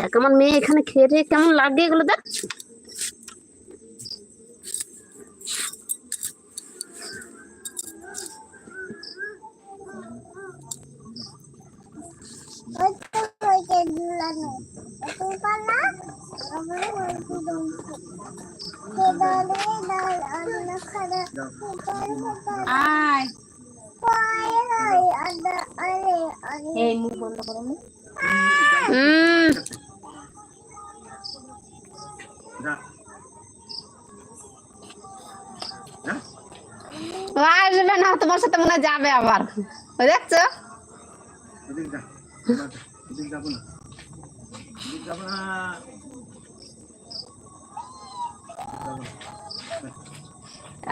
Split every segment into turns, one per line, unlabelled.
দেখ আমার মেয়ে এখানে খেয়ে টেয়ে কেমন লাগে এগুলো দেখ।
আয়। এই মুখ বন্ধ করো
হুম আসবে না, তোমার সাথে মনে যাবে আবার। দেখছ?
এদিক যা এদিক যাব না এদিক যাব না যাব না।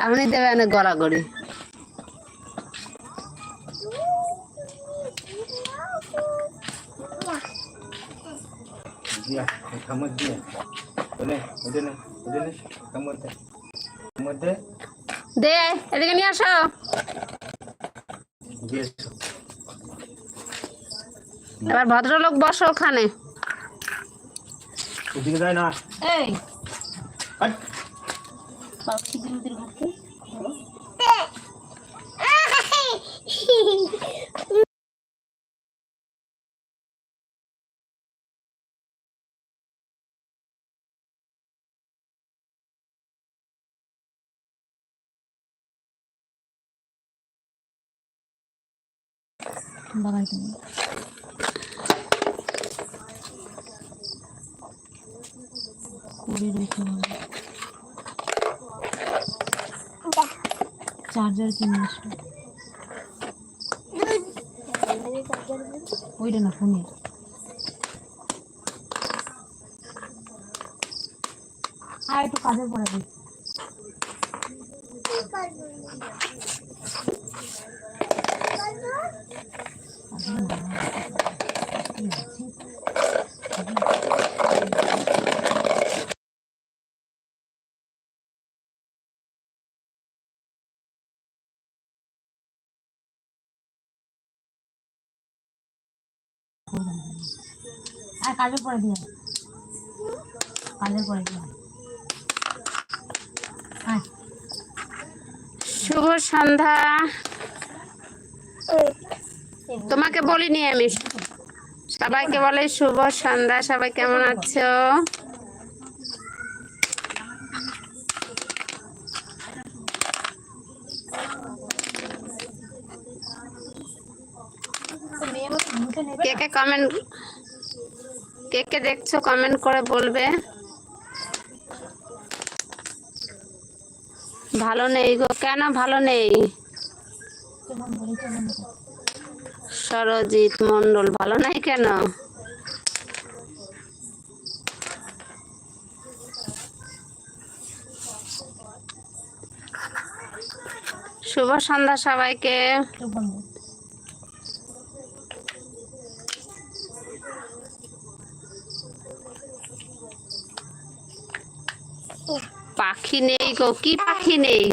এমনি দেবে না গড়াগড়ি
দিয়া এই খামর দিয়া ওনে ওদের নে ওদের নে খামর দে। খামর দে
এদিকে নিয়ে আসো। এবার ভদ্রলোক বসো ওখানে।
যায় না।
এই।
হাট।
বাবা খিদির উদির ঘাটতে বাবাই তুমি করে রেখে চার্জার কিনে ওইটা না আর একটু কাজের পরে আর কাজের পরে দিয়ে কাজের পরে হ্যাঁ
শুভ সন্ধ্যা। তোমাকে বলিনি আমি। সবাইকে বলে শুভ সন্ধ্যা, সবাই কেমন আছো? কে কে কমেন্ট কে কে দেখছ কমেন্ট করে বলবে। ভালো নেই গো, কেন ভালো নেই? সরজিৎ মন্ডল ভালো নাই কেন? শুভ সন্ধ্যা সবাইকে। পাখি নেই গো কি পাখি নেই?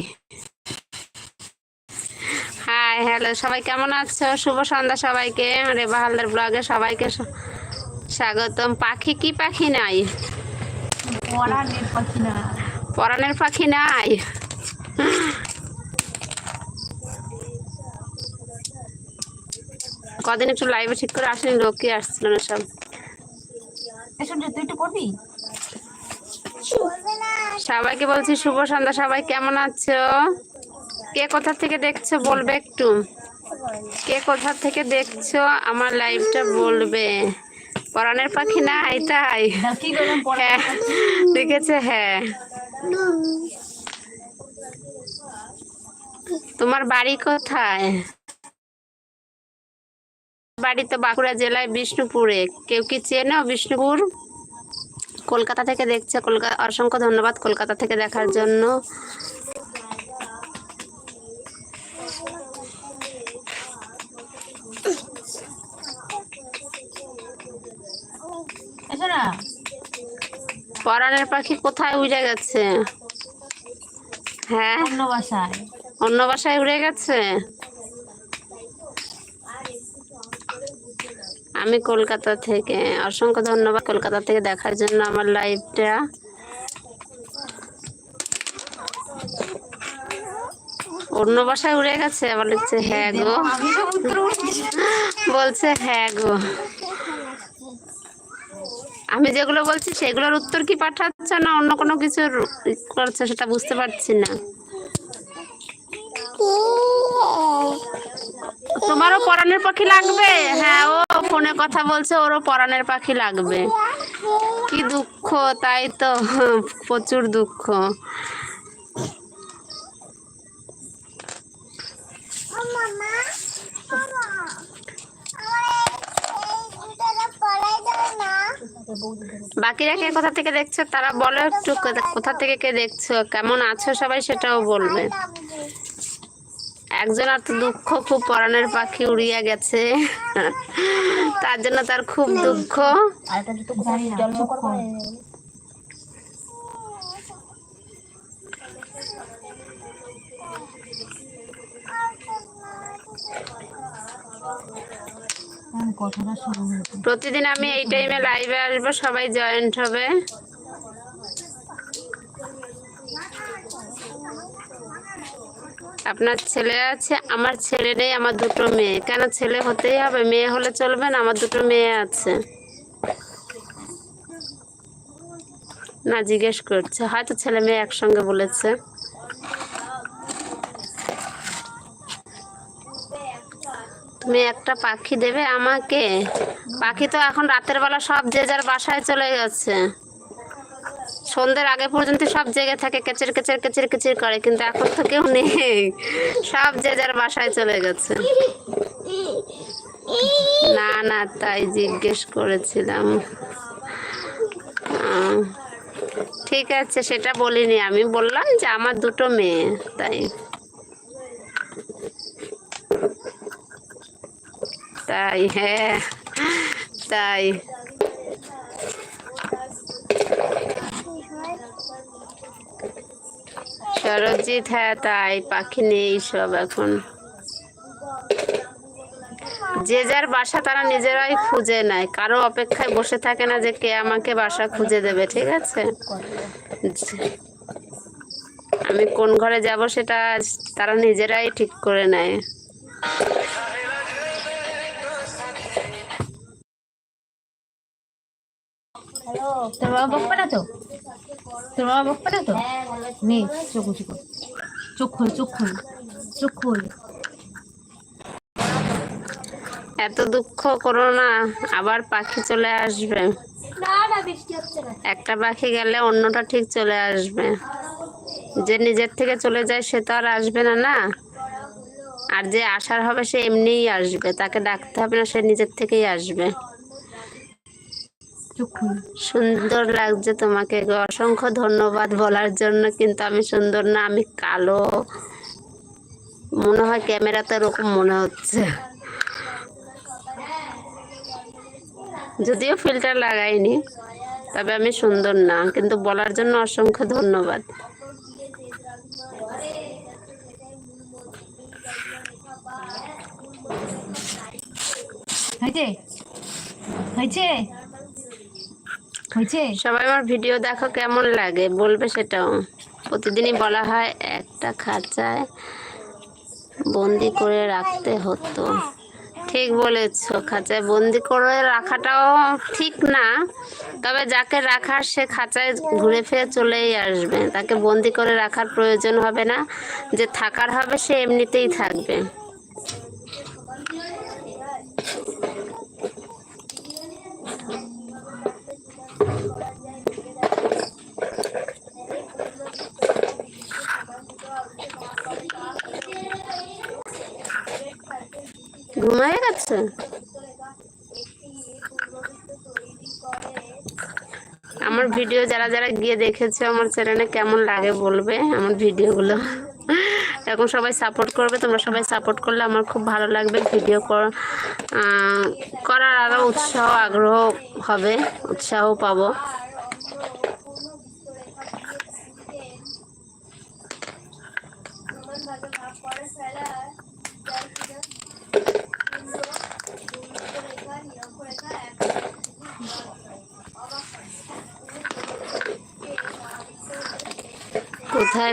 হ্যালো সবাই কেমন আছো? শুভ সন্ধ্যা সবাইকে। রেবা হালদার ব্লগে সবাইকে স্বাগতম। পাখি কি পাখি নাই? পরাণের পাখি নাই। কদিন একটু লাইভে ঠিক করে আসেনি লোকই আসছিল না সব। সবাইকে বলছি শুভ সন্ধ্যা সবাই কেমন আছো? কে কোথা থেকে দেখছ বলবে একটু। কে কোথা থেকে দেখছ আমার লাইভটা বলবে। পরাণের পাখি তাই।
কি করলাম পড়া
হ্যাঁ দেখেছে হ্যাঁ। তোমার বাড়ি কোথায়? বাড়ি তো বাঁকুড়া জেলায় বিষ্ণুপুরে। কেউ কি চেনো বিষ্ণুপুর? কলকাতা থেকে দেখছে কলকাতা অসংখ্য ধন্যবাদ কলকাতা থেকে দেখার জন্য
এসো না
পরাণের পাখি কোথায় উড়ে গেছে? হ্যাঁ?
অন্য বাসায়।
অন্য বাসায় উড়ে গেছে? আমি কলকাতা থেকে অসংখ্য ধন্যবাদ কলকাতা থেকে দেখার জন্য আমার লাইভটা অন্য বাসায় উড়ে গেছে? আবার লিখছে হ্যাঁ গো। বলছে হ্যাঁ গো। আমি যেগুলো বলছি সেগুলোর উত্তর কি পাঠাচ্ছে না অন্য কোনো কিছু করছে সেটা বুঝতে পারছি না? তোমারও পরানের পাখি লাগবে? হ্যাঁ ও ফোনে কথা বলছে, ওরও পরানের পাখি লাগবে। কি দুঃখ, তাই তো, প্রচুর দুঃখ। বাকিরা কে কোথা থেকে দেখছ তারা বলো একটু কোথা- থেকে কে দেখছ, কেমন আছো সবাই সেটাও বলবে। একজন আর তো দুঃখ, খুব পরাণের পাখি উড়িয়া গেছে। তার জন্য তার খুব দুঃখ।
কথাটা শুরু হয়েছে
প্রতিদিন আমি এই টাইমে লাইভে আসব, সবাই জয়েন্ট হবে। আপনার ছেলে আছে, আমার ছেলে নেই, আমার দুটো মেয়ে। কেন ছেলে হতেই হবে? মেয়ে হলে চলবে না, আমার দুটো মেয়ে আছে। না, জিজ্ঞেস করছে, হয়তো ছেলে মেয়ে একসঙ্গে বলেছে। তুমি একটা পাখি দেবে আমাকে? পাখি তো এখন রাতের বেলা সব যে যার বাসায় চলে গেছে। সন্ধ্যের আগে পর্যন্ত সব জেগে থাকে কেচের কেচের কেচের কেচের করে, কিন্তু এখন তো কেউ নেই। সব যে যার বাসায় চলে গেছে। না না, তাই জিজ্ঞেস করেছিলাম। ঠিক আছে, সেটা বলিনি আমি। বললাম যে আমার দুটো মেয়ে, তাই। তাই হ্যাঁ তাই। সরজিৎ হ্যাঁ তাই, পাখি নেই সব এখন। যে যার বাসা তারা নিজেরাই খুঁজে নেয়, কারও অপেক্ষায় বসে থাকে না যে কে আমাকে বাসা খুঁজে দেবে, ঠিক আছে? আমি কোন ঘরে যাব সেটা তারা নিজেরাই ঠিক করে নেয়।
তোর বাবা বকবে না তো? তোর বাবা বকবে না তো? চোখ উঁচু কর। চোখ খোল চোখ খোল চোখ খোল।
এত দুঃখ করো না আবার পাখি চলে আসবে। একটা পাখি গেলে অন্যটা ঠিক চলে আসবে। যে নিজের থেকে চলে যায় সে তো আর আসবে না না? আর যে আসার হবে সে এমনিই আসবে। তাকে ডাকতে হবে না সে নিজের থেকেই আসবে। সুন্দর লাগছে তোমাকে অসংখ্য ধন্যবাদ বলার জন্য, কিন্তু আমি সুন্দর না, আমি কালো। মনে হয় ক্যামেরাতে এরকম মনে হচ্ছে। যদিও ফিল্টার লাগাইনি, তবে আমি সুন্দর না, কিন্তু বলার জন্য অসংখ্য ধন্যবাদ।
হয়েছে? হয়েছে? হয়েছে?
সবাই আমার ভিডিও দেখো কেমন লাগে, বলবে সেটাও। প্রতিদিনই বলা হয়, একটা খাঁচায় বন্দি করে রাখতে হতো। ঠিক বলেছ, খাঁচায় বন্দি করে রাখাটাও ঠিক না। তবে যাকে রাখার, সে খাঁচায় ঘুরে ফিরে চলেই আসবে। তাকে বন্দি করে রাখার প্রয়োজন হবে না। যে থাকার হবে, সে এমনিতেই থাকবে। ঘুমায় গেছে? আমার ভিডিও যারা যারা গিয়ে দেখেছে আমার চ্যানেলে কেমন লাগে বলবে আমার ভিডিওগুলো এখন সবাই সাপোর্ট করবে, তোমরা সবাই সাপোর্ট করলে আমার খুব ভালো লাগবে ভিডিও করার আরও উৎসাহ, আগ্রহ হবে, উৎসাহ পাবো।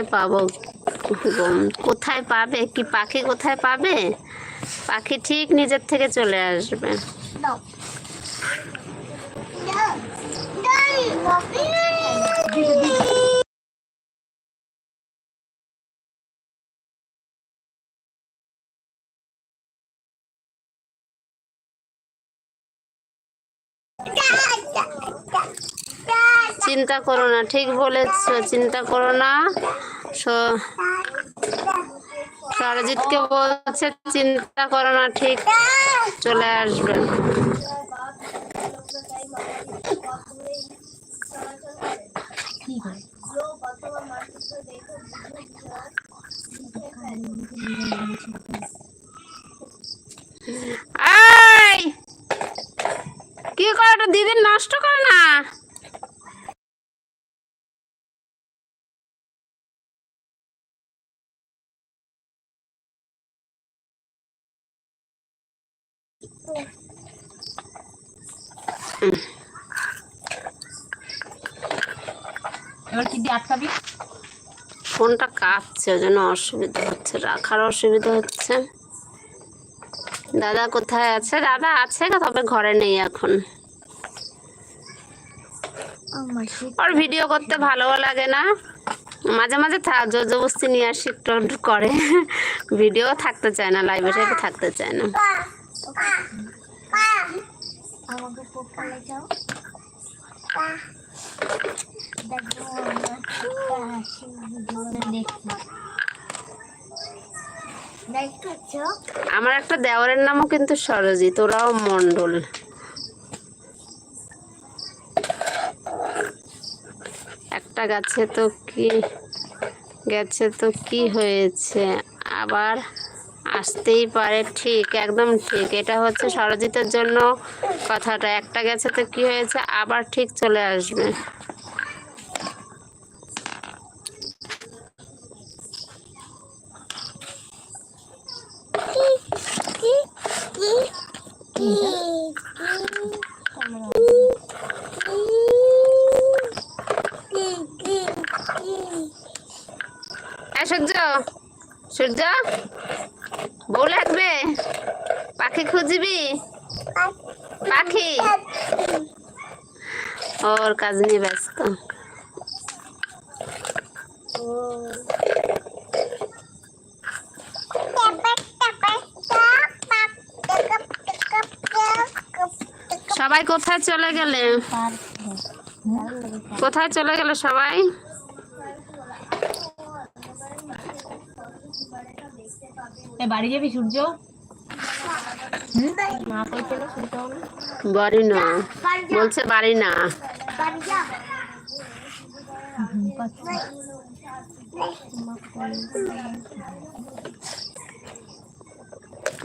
কোথায় পাবো কোথায় পাবে? কি পাখি কোথায় পাবে? পাখি ঠিক নিজের থেকে চলে আসবে। চিন্তা করো না, ঠিক বলেছ, চিন্তা করো না। সরজিৎকে বলছে, চিন্তা করো না, ঠিক চলে আসবে।
কি করে
দিদির নষ্ট করে না।
এবার কি দিয়ে আটকাবি?
ফোনটা কাঁপছে ওই জন্য অসুবিধা হচ্ছে রাখার অসুবিধা হচ্ছে। দাদা কোথায় আছে? দাদা আছে তবে ঘরে নেই এখন। ওর ভিডিও করতে ভালোও লাগে না। মাঝে মাঝে জবস্তি নিয়ে আসি একটু করে। ভিডিও থাকতে চায় না লাইভে থাকতে চায় না।
আমাকে যাও আমার একটা
দেওরের নামও কিন্তু সরজিৎ ওরাও মন্ডল একটা গাছে তো কি, গেছে তো কি হয়েছে? আবার আসতেই পারে, ঠিক, একদম ঠিক। এটা হচ্ছে সরজিতের জন্য কথাটা, একটা গেছে তো কি হয়েছে, আবার ঠিক চলে আসবে। হ্যাঁ সূর্য সূর্য, বউ লাগবে? পাখি খুঁজবি? পাখি। ওর কাজ নিয়ে ব্যস্ত। সবাই কোথায় চলে গেলে? কোথায় চলে গেলে সবাই?
বাড়ি যাবি সূর্য হুম মা কইছিল সূর্য
বাড়ি না বলছে বাড়ি না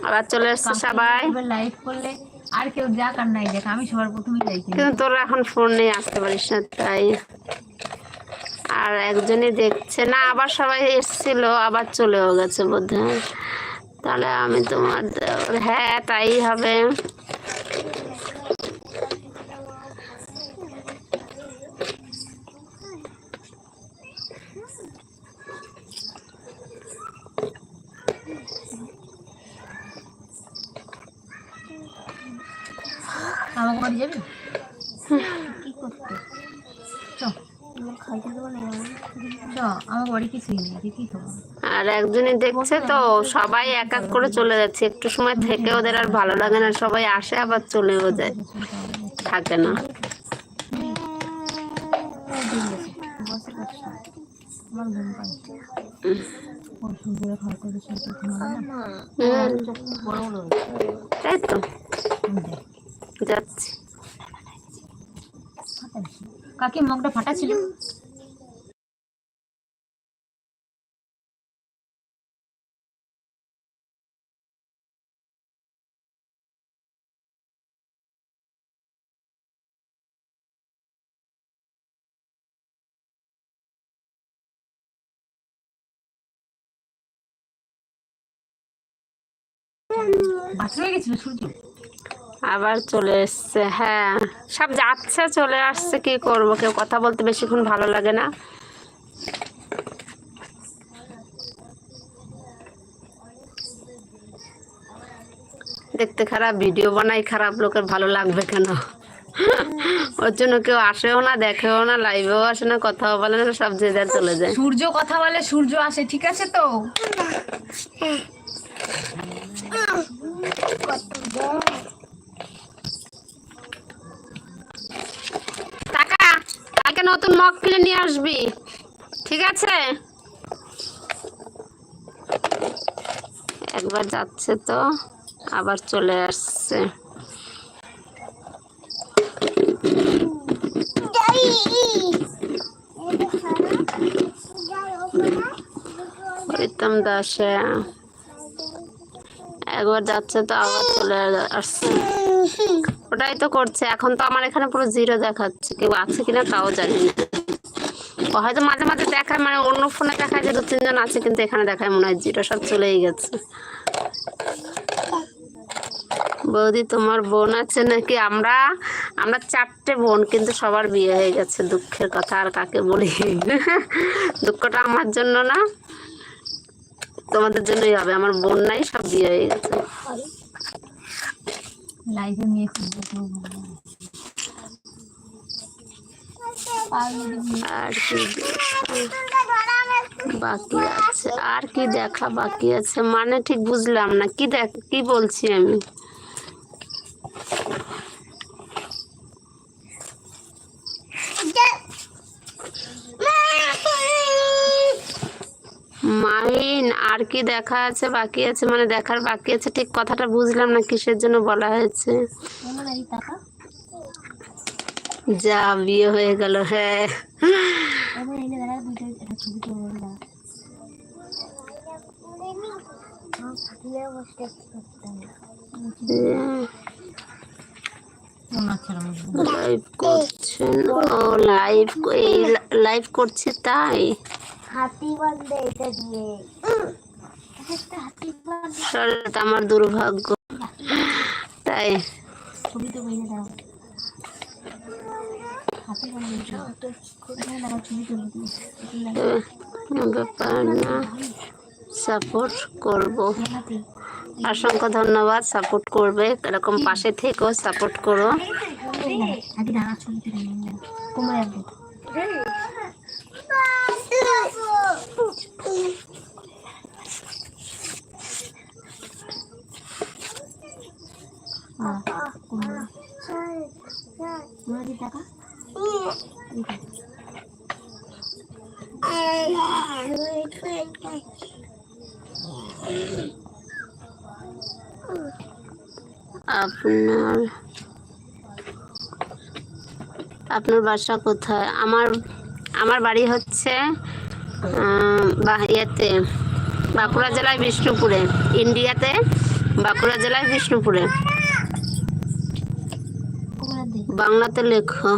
আবার চলে এসছে সবাই।
লাইভ করলে আর কেউ যাক আর নাই দেখ আমি সবার প্রথমে যাই কিন্তু।
তোরা এখন ফোন নিয়ে আসতে পারিস না তাই। আর একজনই দেখছে। না আবার সবাই এসছিল আবার চলেও গেছে বোধহয়। তাহলে আমি তোমার হ্যাঁ তাই হবে।
আমাকে বাড়ি যাবি?
কি করতে?
চ
খাইতে দেবো না
আর একজনই দেখছে তো সবাই এক এক করে চলে যাচ্ছে একটু সময় থেকে ওদের আর ভালো লাগে না সবাই আসে আবার চলেও যায় থাকে না। তাই তো যাচ্ছি।
কাকি মগটা ফাটা ছিল
আবার চলে এসছে হ্যাঁ। সব যাচ্ছে চলে আসছে কি করব? কেউ কথা বলতে বেশিক্ষণ ভালো লাগে না। দেখতে খারাপ ভিডিও বানাই খারাপ লোকের ভালো লাগবে কেন? ওর জন্য কেউ আসেও না দেখেও না লাইভেও আসে না কথাও বলে না সব যে যার চলে যায়।
সূর্য কথা বলে সূর্য আসে ঠিক আছে তো? হ্যাঁ।
টাকা কালকে নতুন মগ কিনে নিয়ে আসবি, ঠিক আছে? একবার যাচ্ছে তো, আবার চলে আসছে।
যাই এই যে খানা যাই ওখানে
প্রীতম দাসে একবার যাচ্ছে তো আবার চলে আসছে। ওটাই তো করছে, এখন তো আমার এখানে পুরো জিরো দেখাচ্ছে, কেউ আছে কিনা তাও জানি না। হয়তো মাঝে মাঝে দেখায় মানে অন্য ফোনে দেখায় যে দু তিনজন আছে, কিন্তু এখানে দেখায় মনে হয় জিরো সব চলেই গেছে। বৌদি, তোমার বোন আছে নাকি? আমরা আমরা চারটে বোন, কিন্তু সবার বিয়ে হয়ে গেছে, দুঃখের কথা আর কাকে বলি? দুঃখটা আমার জন্য না। তোমাদের জন্যই হবে আমার বোন নাই সব বিয়ে হয়ে গেছে।
লাইভে মেয়ে না।
আর কি বাকি আছে আর কি দেখা বাকি আছে? মানে ঠিক বুঝলাম না কি দেখ কি বলছি আমি? মাহিন আর কি দেখা আছে, বাকি আছে? মানে দেখার বাকি আছে? ঠিক কথাটা বুঝলাম না, কিসের জন্য বলা হয়েছে? যা, বিয়ে হয়ে গেল হ্যাঁ। লাইভ করছেন ও লাইভ লাইভ করছি তাই?
হাতি বান্ধে এটা দিয়ে
আমার দুর্ভাগ্য। তাই। ব্যাপার না সাপোর্ট করব। অসংখ্য ধন্যবাদ, সাপোর্ট করবে। এরকম পাশে থেকেও সাপোর্ট করো। আপনার আপনার বাসা কোথায়? আমার আমার বাড়ি হচ্ছে ইয়েতে বাঁকুড়া জেলায় বিষ্ণুপুরে ইন্ডিয়াতে বাঁকুড়া জেলায় বিষ্ণুপুরে। বাংলাতে লেখো।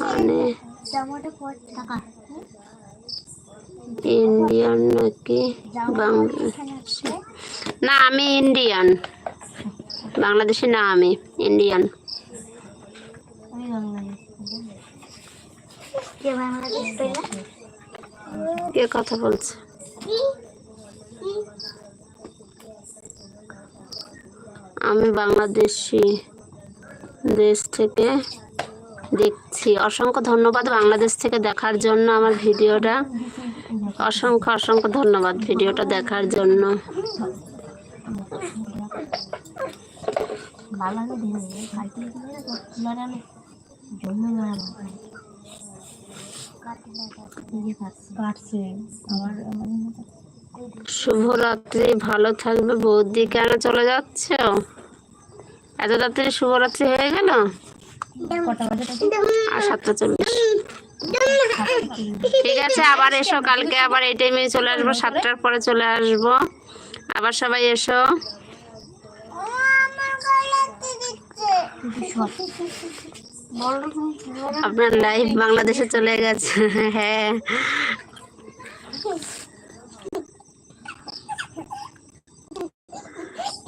মানে ইন্ডিয়ান নাকি বাংলা না, আমি ইন্ডিয়ান। বাংলাদেশি না, আমি ইন্ডিয়ান।
বাংলাদেশ বাংলাদেশ
কে কথা বলছে? আমি বাংলাদেশি দেশ থেকে দেখছি। অসংখ্য ধন্যবাদ বাংলাদেশ থেকে দেখার জন্য আমার ভিডিওটা। অসংখ্য অসংখ্য ধন্যবাদ ভিডিওটা দেখার জন্য। শুভরাত্রি, ভালো থাকবে বৌদি। কেন চলে যাচ্ছ? এত তাড়াতাড়ি শুভরাত্রি হয়ে গেল? আর সাতটা চল্লিশ। ঠিক আছে, আবার এসো, কালকে আবার এই টাইমে চলে আসব, সাতটার পরে চলে আসব। আবার সবাই এসো। আপনার লাইভ বাংলাদেশে চলে গেছে হ্যাঁ।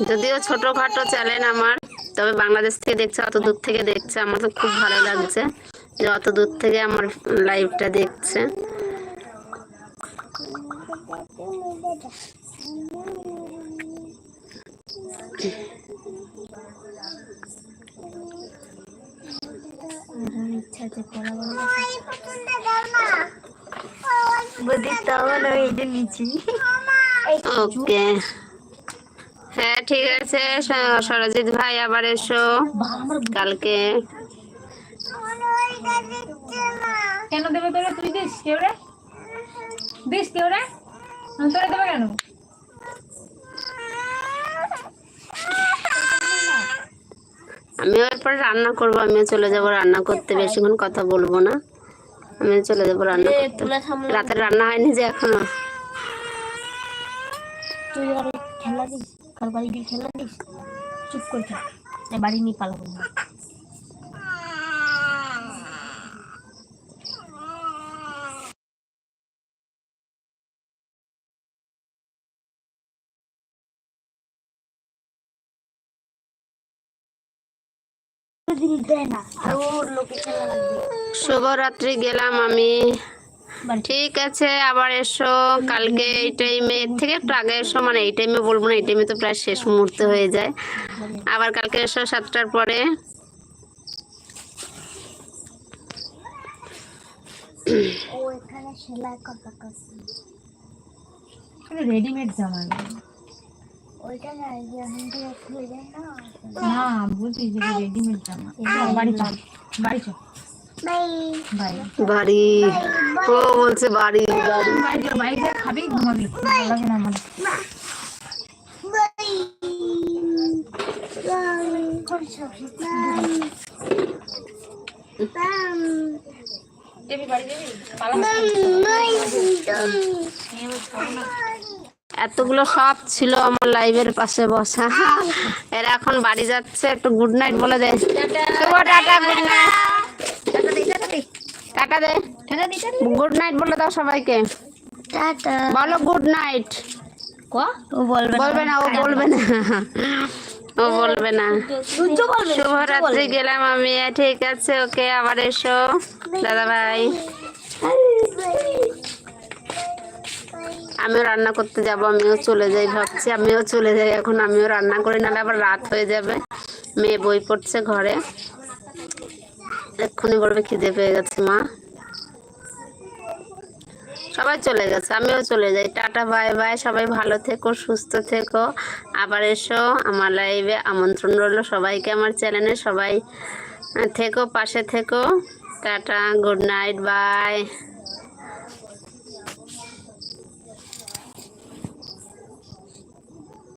যদিও ছোটখাটো চ্যানেল আমার, তবে বাংলাদেশ থেকে দেখছে, অত দূর থেকে দেখছে, আমার তো খুব ভালো লাগছে। যে অত দূর থেকে আমার লাইভটা দেখছে। ওকে হ্যাঁ ঠিক আছে সরজিৎ ভাই আবার এসো। কালকে
কেন দেবে তোরা তুই দিস কেউ রে? দিস কেউ রে? তোরা দেবে কেন?
আমিও এরপর রান্না করব আমিও চলে যাব রান্না করতে বেশিক্ষণ কথা বলব না। আমিও চলে যাব রান্না করতে। রাতে রান্না হয়নি যে এখনও।
তুই আর খেলা দিস কাল বাড়ি গিয়ে খেলা দিস চুপ করে থাক। না বাড়ি নিয়ে পালাবো না দেয় না আর ওর লোকে খেলা লাগবে
শুভরাত্রি গেলাম আমি। ঠিক আছে আবার এসো। কালকে এই টাইমে এর থেকে একটু আগে এসো মানে এই টাইমে বলব না এই টাইমে তো প্রায় শেষ মুহূর্তে হয়ে যায়। আবার কালকে এসো সাতটার পরে।
ও এখানে সেলাই কথা করছে
রেডিমেড জামা
না
বলছি যে রেডিমেড জামা। বাড়ি চল বাড়ি চল।
বাড়ি। ও বলছে বাড়ি বাড়ি।
বাড়ি চল বাড়ি যা খাবি ঘুমাবি। ভালো লাগে না আমার বাড়ি যাবি
বাই
এতগুলো সব ছিল আমার লাইভের পাশে বসা। এরা এখন বাড়ি যাচ্ছে একটু গুড নাইট বলে দে Shubho tata good night tata দে। গুড নাইট বলে দাও সবাইকে।
টাটা।
বলো গুড নাইট
ও বলবে
বলবে না ও বলবে না। ও বলবে না। শুভরাত্রি গেলাম আমি ঠিক আছে ওকে আবার এসো। দাদা ভাই। আমিও রান্না করতে যাব, আমিও চলে যাই ভাবছি, আমিও চলে যাই এখন, আমিও রান্না করি, নাহলে আবার রাত হয়ে যাবে। মেয়ে বই পড়ছে ঘরে। এক্ষুনি বলবে খিদে পেয়ে গেছে মা। সবাই চলে গেছে, আমিও চলে যাই। টাটা, বাই বাই, সবাই ভালো থেকো, সুস্থ থেকো। আবার এসো আমার লাইভে আমন্ত্রণ রইল সবাইকে আমার চ্যানেলে, সবাই থেকো, পাশে থেকো। Tata, good night, bye.